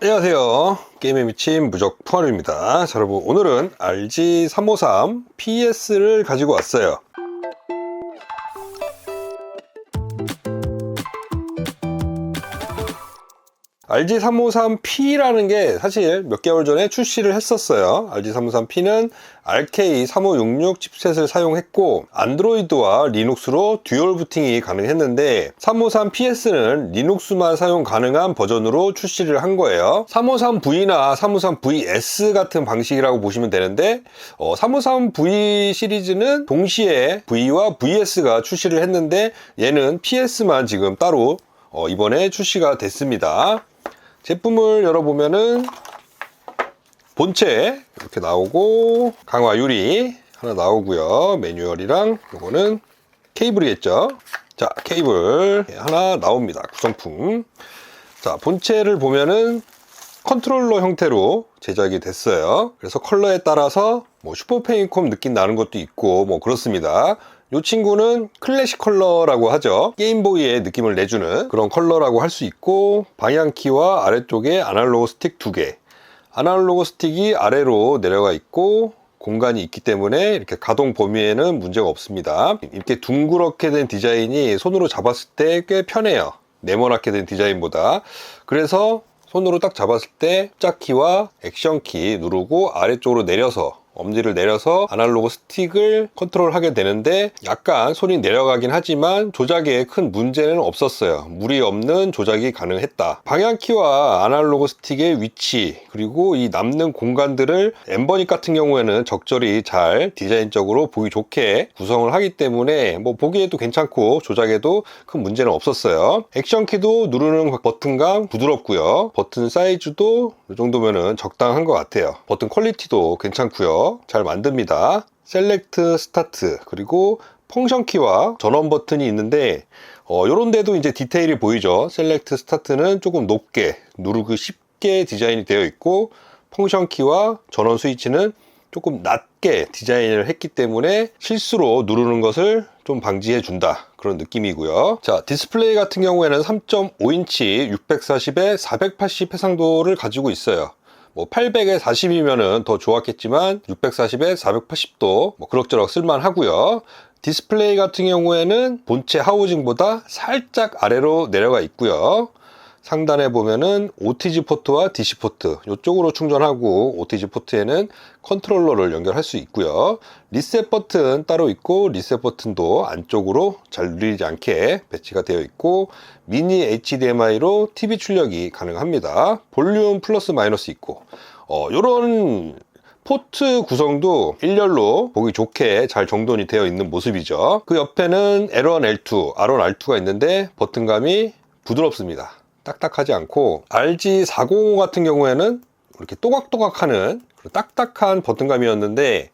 안녕하세요. 게임에 미친 무적 풍화루입니다. 자, 여러분, 오늘은 RG353 PS를 가지고 왔어요. RG353P라는 게 사실 몇 개월 전에 출시를 했었어요. RG353P는 RK3566 칩셋을 사용했고 안드로이드와 리눅스로 듀얼 부팅이 가능했는데 353PS는 리눅스만 사용 가능한 버전으로 출시를 한 거예요. 353V나 353VS 같은 방식이라고 보시면 되는데 어, 353V 시리즈는 동시에 V와 VS가 출시를 했는데 얘는 PS만 지금 따로 어, 이번에 출시가 됐습니다. 제품을 열어보면은 본체 이렇게 나오고 강화 유리 하나 나오고요. 매뉴얼이랑 이거는 케이블이겠죠? 자 케이블 하나 나옵니다. 구성품. 자 본체를 보면은 컨트롤러 형태로 제작이 됐어요. 그래서 컬러에 따라서 뭐 슈퍼 페인콤 느낌 나는 것도 있고 뭐 그렇습니다 이 친구는 클래식 컬러라고 하죠. 게임보이의 느낌을 내주는 그런 컬러라고 할 수 있고 방향키와 아래쪽에 아날로그 스틱 두 개. 아날로그 스틱이 아래로 내려가 있고 공간이 있기 때문에 이렇게 가동 범위에는 문제가 없습니다. 이렇게 둥그렇게 된 디자인이 손으로 잡았을 때 꽤 편해요. 네모나게 된 디자인보다. 그래서 손으로 딱 잡았을 때 짝키와 액션키 누르고 아래쪽으로 내려서 엄지를 내려서 아날로그 스틱을 컨트롤하게 되는데 약간 손이 내려가긴 하지만 조작에 큰 문제는 없었어요. 무리 없는 조작이 가능했다. 방향키와 아날로그 스틱의 위치 그리고 이 남는 공간들을 엠버닉 같은 경우에는 적절히 잘 디자인적으로 보기 좋게 구성을 하기 때문에 뭐 보기에도 괜찮고 조작에도 큰 문제는 없었어요. 액션키도 누르는 버튼감 부드럽고요. 버튼 사이즈도 이 정도면은 적당한 것 같아요. 버튼 퀄리티도 괜찮고요. 잘 만듭니다. 셀렉트 스타트 그리고 펑션 키와 전원 버튼이 있는데 어, 요런 데도 이제 디테일이 보이죠. 셀렉트 스타트는 조금 높게 누르기 쉽게 디자인이 되어 있고 펑션 키와 전원 스위치는 조금 낮게 디자인을 했기 때문에 실수로 누르는 것을 좀 방지해 준다 그런 느낌이고요 자 디스플레이 같은 경우에는 3.5인치 640에 480 해상도를 가지고 있어요 뭐 800에 40이면은 더 좋았겠지만 640에 480도 뭐 그럭저럭 쓸만하고요. 디스플레이 같은 경우에는 본체 하우징보다 살짝 아래로 내려가 있고요. 상단에 보면은 OTG 포트와 DC 포트 이쪽으로 충전하고 OTG 포트에는 컨트롤러를 연결할 수 있고요. 리셋 버튼 따로 있고 리셋 버튼도 안쪽으로 잘 누리지 않게 배치가 되어 있고 미니 HDMI로 TV 출력이 가능합니다. 볼륨 플러스 마이너스 있고 어, 요런 포트 구성도 일렬로 보기 좋게 잘 정돈이 되어 있는 모습이죠. 그 옆에는 L1, L2, R1, R2가 있는데 버튼감이 부드럽습니다. 딱딱하지 않고 RG405 같은 경우에는 이렇게 또각또각하는 딱딱한 버튼감이었는데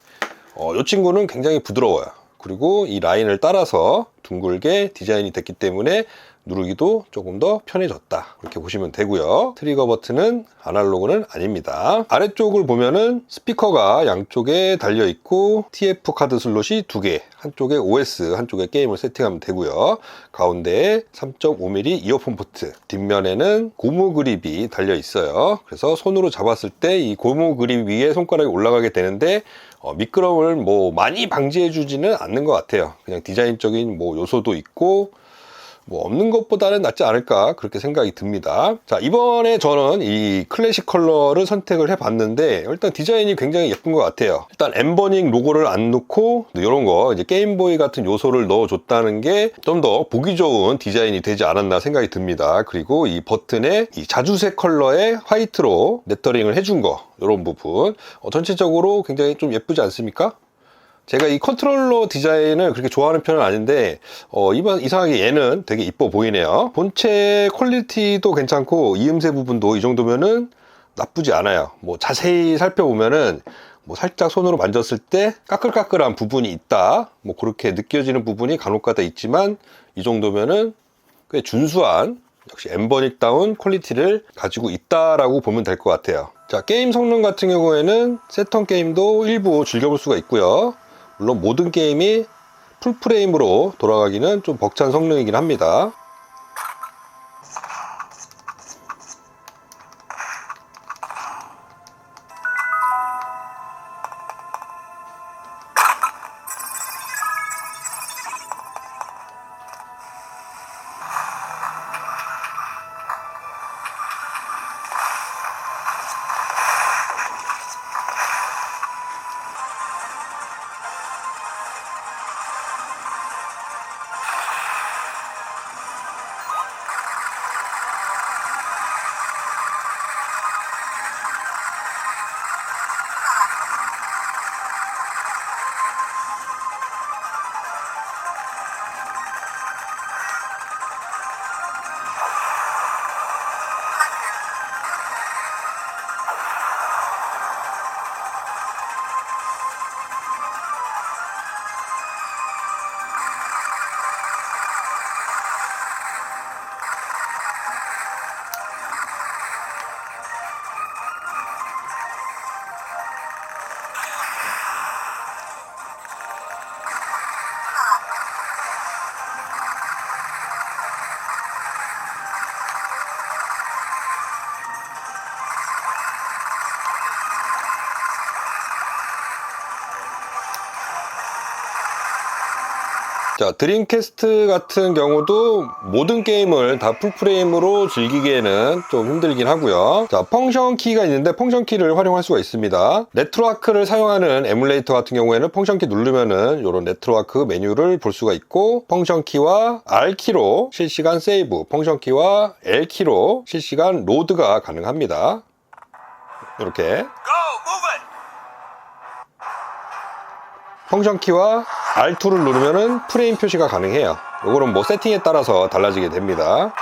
어, 이 친구는 굉장히 부드러워요. 그리고 이 라인을 따라서 둥글게 디자인이 됐기 때문에 누르기도 조금 더 편해졌다. 그렇게 보시면 되고요. 트리거 버튼은 아날로그는 아닙니다. 아래쪽을 보면은 스피커가 양쪽에 달려 있고 TF 카드 슬롯이 두개 한쪽에 OS 한쪽에 게임을 세팅하면 되고요. 가운데에 3.5mm 이어폰 포트 뒷면에는 고무 그립이 달려 있어요. 그래서 손으로 잡았을 때 이 고무 그립 위에 손가락이 올라가게 되는데 어, 미끄럼을 뭐 많이 방지해 주지는 않는 것 같아요. 그냥 디자인적인 뭐 요소도 있고 뭐 없는 것보다는 낫지 않을까 그렇게 생각이 듭니다. 자 이번에 저는 이 클래식 컬러를 선택을 해 봤는데 일단 디자인이 굉장히 예쁜 것 같아요. 일단 엠버닝 로고를 안 넣고 이런 거 이제 게임보이 같은 요소를 넣어 줬다는 게 좀 더 보기 좋은 디자인이 되지 않았나 생각이 듭니다. 그리고 이 버튼에 이 자주색 컬러의 화이트로 레터링을 해준 거 이런 부분. 어, 전체적으로 굉장히 좀 예쁘지 않습니까 제가 이 컨트롤러 디자인을 그렇게 좋아하는 편은 아닌데 어, 이번 이상하게 얘는 되게 이뻐 보이네요. 본체 퀄리티도 괜찮고 이음새 부분도 이 정도면은 나쁘지 않아요. 뭐 자세히 살펴보면은 뭐 살짝 손으로 만졌을 때 까끌까끌한 부분이 있다. 뭐 그렇게 느껴지는 부분이 간혹가다 있지만 이 정도면은 꽤 준수한 역시 엠버닉다운 퀄리티를 가지고 있다라고 보면 될 것 같아요. 자 게임 성능 같은 경우에는 세턴 게임도 일부 즐겨볼 수가 있고요 물론 모든 게임이 풀프레임으로 돌아가기는 좀 벅찬 성능이긴 합니다 자, 드림캐스트 같은 경우도 모든 게임을 다 풀프레임으로 즐기기에는 좀 힘들긴 하고요. 자, 펑션 키가 있는데 펑션 키를 활용할 수가 있습니다. 네트워크를 사용하는 에뮬레이터 같은 경우에는 펑션 키 누르면은 이런 네트워크 메뉴를 볼 수가 있고 펑션 키와 R 키로 실시간 세이브, 펑션 키와 L 키로 실시간 로드가 가능합니다. 이렇게. 펑션 키와 R2를 누르면은 프레임 표시가 가능해요. 요거는 뭐 세팅에 따라서 달라지게 됩니다.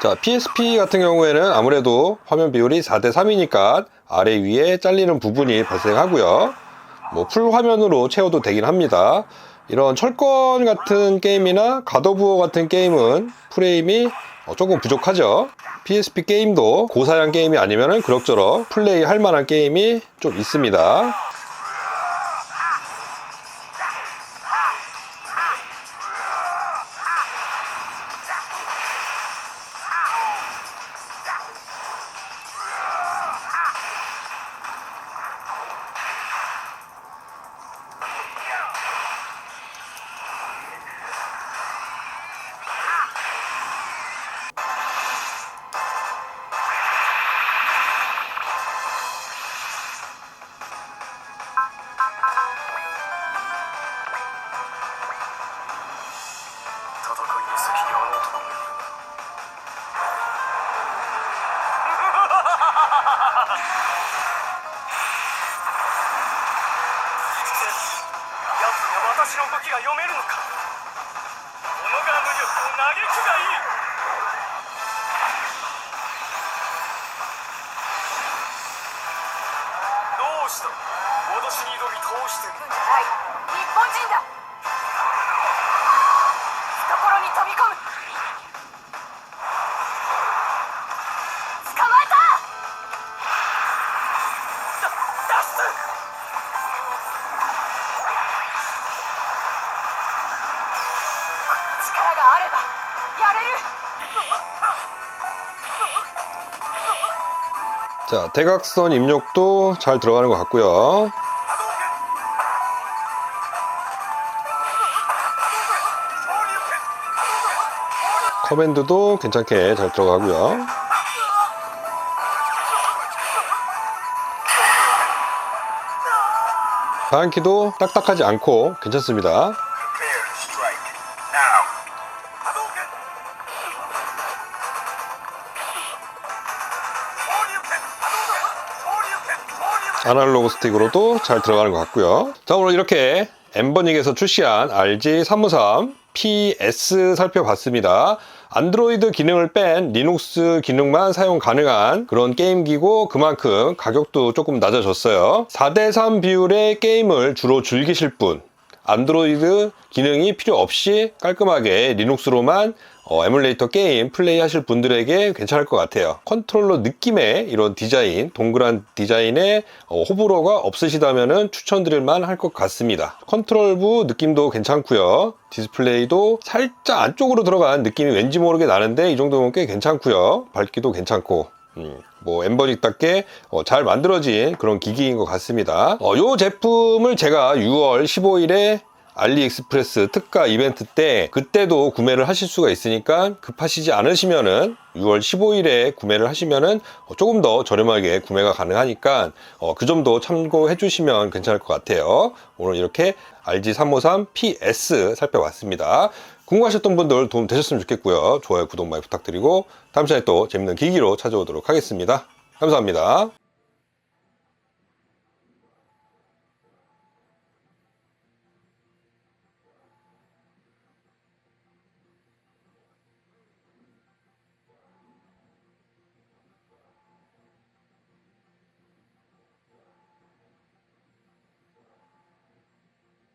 자, PSP 같은 경우에는 아무래도 화면 비율이 4대 3이니까 아래 위에 잘리는 부분이 발생하고요. 뭐 풀 화면으로 채워도 되긴 합니다. 이런 철권 같은 게임이나 가도부어 같은 게임은 프레임이 어, 조금 부족하죠. PSP 게임도 고사양 게임이 아니면 그럭저럭 플레이 할 만한 게임이 좀 있습니다. 士だ私に挑み通して。みるない。日本人だ。懐に飛び込む。捕まえた。だ脱出力があればやれる。자, 대각선 입력도 잘 들어가는 것 같고요. 커맨드도 괜찮게 잘 들어가고요. 바람키도 딱딱하지 않고 괜찮습니다. 아날로그 스틱으로도 잘 들어가는 것 같고요. 자, 오늘 이렇게 엠버닉에서 출시한 RG353 PS 살펴봤습니다. 안드로이드 기능을 뺀 리눅스 기능만 사용 가능한 그런 게임기고 그만큼 가격도 조금 낮아졌어요. 4대3 비율의 게임을 주로 즐기실 분, 안드로이드 기능이 필요 없이 깔끔하게 리눅스로만 어, 에뮬레이터 게임 플레이 하실 분들에게 괜찮을 것 같아요. 컨트롤러 느낌의 이런 디자인, 동그란 디자인의 어, 호불호가 없으시다면 추천드릴 만할 것 같습니다. 컨트롤부 느낌도 괜찮고요. 디스플레이도 살짝 안쪽으로 들어간 느낌이 왠지 모르게 나는데 이 정도면 꽤 괜찮고요. 밝기도 괜찮고 음, 뭐 엠버닉답게 어, 잘 만들어진 그런 기기인 것 같습니다. 어, 이 제품을 제가 6월 15일에 알리익스프레스 특가 이벤트 때 그때도 구매를 하실 수가 있으니까 급하시지 않으시면은 6월 15일에 구매를 하시면은 조금 더 저렴하게 구매가 가능하니까 어, 그 점도 참고해 주시면 괜찮을 것 같아요. 오늘 이렇게 RG353PS 살펴봤습니다. 궁금하셨던 분들 도움 되셨으면 좋겠고요. 좋아요, 구독 많이 부탁드리고 다음 시간에 또 재밌는 기기로 찾아오도록 하겠습니다. 감사합니다.